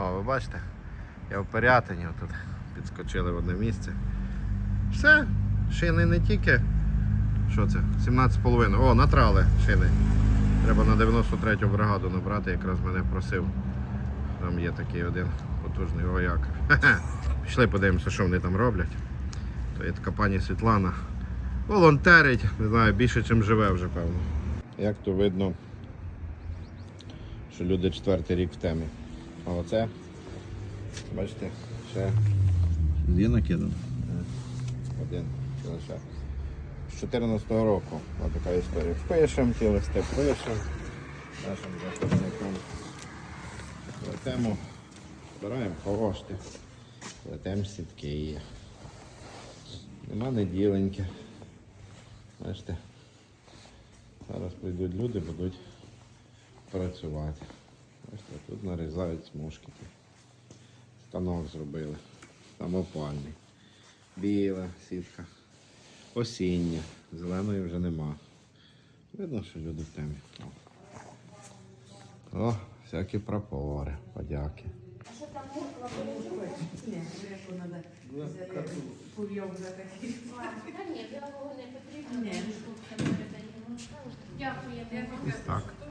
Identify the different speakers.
Speaker 1: О, ви бачите? Я в Пирятині тут підскочили в одне місце. Все, шини не тільки. Що це? 17,5. О, натрали шини. Треба на 93-ю бригаду набрати, якраз мене просив. Там є такий один потужний вояк. Пішли подивимося, що вони там роблять. То є така пані Світлана. Волонтерить, не знаю, більше, чим живе вже, певно. Як то видно, що люди четвертий рік в темі. А оце, бачите, ще
Speaker 2: Є накидано.
Speaker 1: один чи лише. З 14-го року Ось така історія. Пишемо, ті листи пишемо. Нашим захисникам плетемо, збираємо кошти, плетемо сітки. Нема неділеньки. Бачите, зараз прийдуть люди, будуть працювати. Бачите, тут нарізають смужки. Станок зробили. Там опальний. Біла сітка. Осіння. Зеленої вже нема. Видно, що люди в темі. О, О всякі прапори, подяки. Ось так.